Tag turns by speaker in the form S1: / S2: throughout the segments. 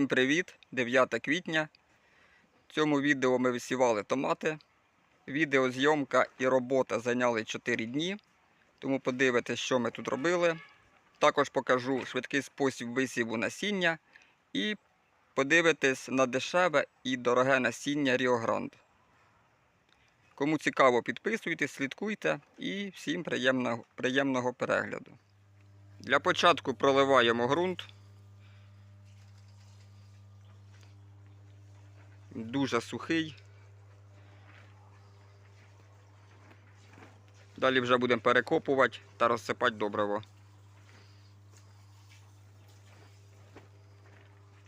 S1: Всім привіт! 9 квітня. В цьому відео ми висівали томати. Відеозйомка і робота зайняли 4 дні. Тому подивитесь, що ми тут робили. Також покажу швидкий спосіб висіву насіння. І подивитесь на дешеве і дороге насіння Rio Grande. Кому цікаво, підписуйтесь, слідкуйте і всім приємного, приємного перегляду. Для початку проливаємо ґрунт. Дуже сухий. Далі вже будемо перекопувати та розсипати добриво.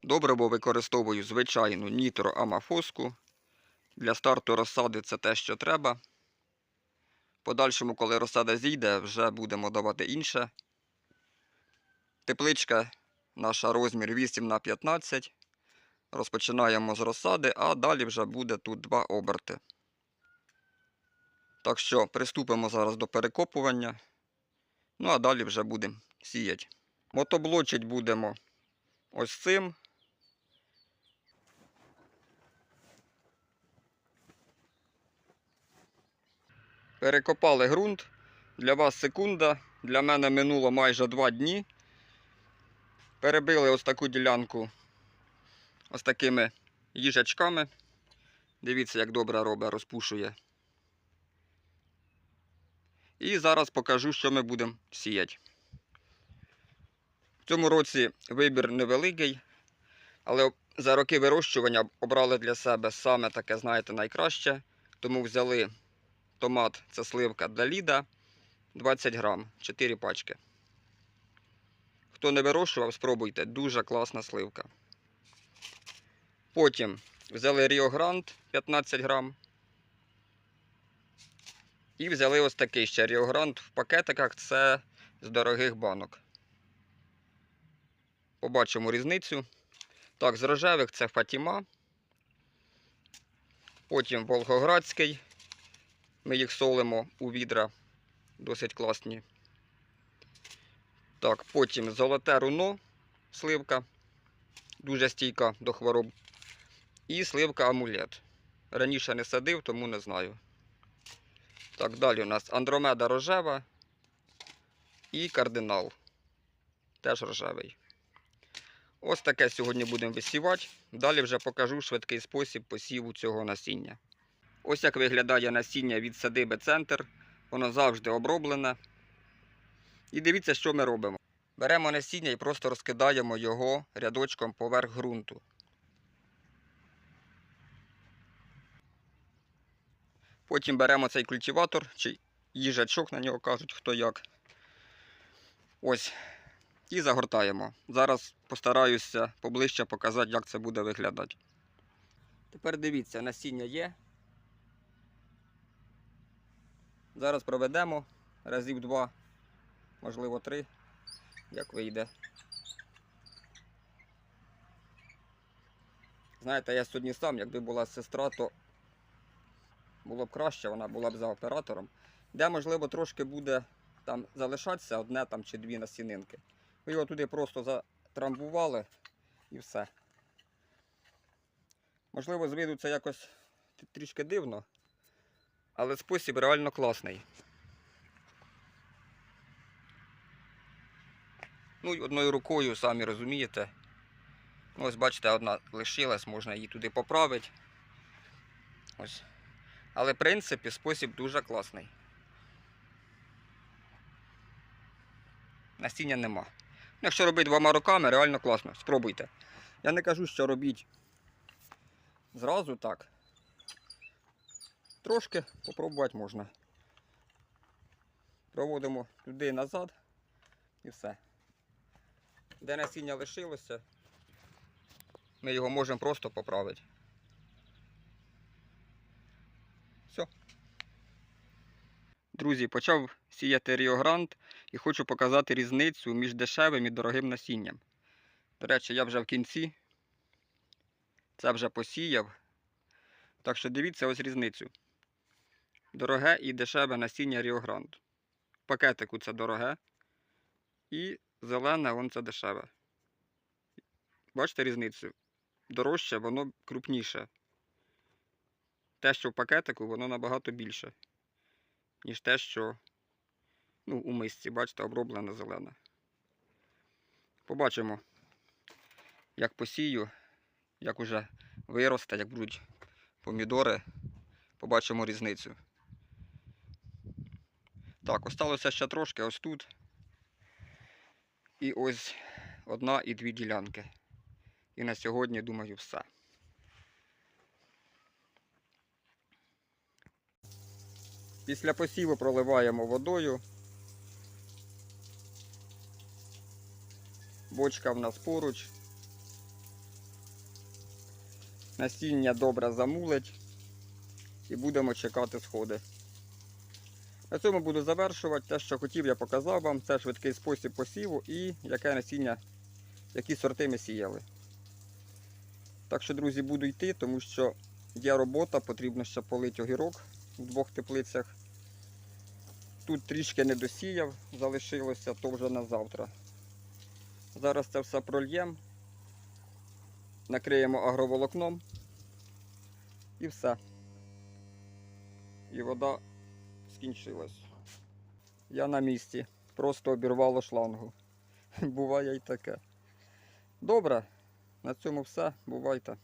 S1: Добриво використовую звичайну нітроамафоску. Для старту розсади це те, що треба. Подальшому, коли розсада зійде, вже будемо давати інше. Тепличка наша розмір 8 на 15 Розпочинаємо з розсади, а далі вже буде тут два оберти. Так що приступимо зараз до перекопування. Ну а далі вже будемо сіяти. Мотоблочить будемо ось цим. Перекопали ґрунт. Для вас секунда. Для мене минуло майже два дні. Перебили ось таку ділянку ось такими їжачками. Дивіться, як добре робить, розпушує. І зараз покажу, що ми будемо сіяти. В цьому році вибір невеликий, але за роки вирощування обрали для себе саме таке, знаєте, найкраще. Тому взяли томат, це сливка для ліда 20 грам, 4 пачки. Хто не вирощував, спробуйте. Дуже класна сливка. Потім взяли Rio Grande 15 грам. І взяли ось такий ще Rio Grande в пакетиках. Це з дорогих банок. Побачимо різницю. Так, з рожевих це Фатіма. Потім Волгоградський. Ми їх солимо у відра. Досить класні. Так, потім золоте руно, сливка. Дуже стійка до хвороб. І сливка амулет. Раніше не садив, тому не знаю. Так, далі у нас Андромеда рожева і кардинал. Теж рожевий. Ось таке сьогодні будемо висівати. Далі вже покажу швидкий спосіб посіву цього насіння. Ось як виглядає насіння від садиби центр. Воно завжди оброблене. І дивіться, що ми робимо. Беремо насіння і просто розкидаємо його рядочком поверх ґрунту. Потім беремо цей культиватор, чи їжачок на нього кажуть, хто як. Ось. І загортаємо. Зараз постараюся поближче показати, як це буде виглядати. Тепер дивіться, насіння є. Зараз проведемо разів два, можливо три, як вийде. Знаєте, я сьогодні сам, якби була сестра, то було б краще, вона була б за оператором. Де, можливо, трошки буде там залишатися одне там чи дві насінинки. Ви його туди просто затрамбували і все. Можливо, з виду це якось трішки дивно, але спосіб реально класний. Ну і одною рукою, самі розумієте. Ось бачите, одна лишилась, можна її туди поправити. Ось. Але в принципі спосіб дуже класний. Насіння нема. Ну, Якщо робити двома руками, реально класно. Спробуйте. Я не кажу, що робіть зразу так. Трошки попробувати можна. Проводимо туди назад і все. Де насіння лишилося, ми його можемо просто поправити. Все. Друзі, почав сіяти Grande і хочу показати різницю між дешевим і дорогим насінням. До речі, я вже в кінці. Це вже посіяв. Так що дивіться ось різницю. Дороге і дешеве насіння Grande. В пакетику це дороге. І зелене вон це дешеве. Бачите різницю? дорожче, воно крупніше. Те, що в пакетику, воно набагато більше, ніж те, що ну, у мисці, бачите, оброблене зелене. Побачимо, як посію, як уже виросте, як будуть помідори. Побачимо різницю. Так, осталося ще трошки ось тут. І ось одна і дві ділянки. І на сьогодні, думаю, все. Після посіву проливаємо водою. Бочка в нас поруч. Насіння добре замулить. І будемо чекати сходи. На цьому буду завершувати. Те, що хотів, я показав вам. Це швидкий спосіб посіву і яке насіння, які сорти ми сіяли. Так що, друзі, буду йти, тому що є робота, потрібно ще полити огірок в двох теплицях. Тут трішки не досіяв, залишилося, то вже на завтра. Зараз це все прольємо, накриємо агроволокном і все. І вода скінчилась. Я на місці. Просто обірвало шлангу. Буває і таке. Добре, на цьому все. Бувайте.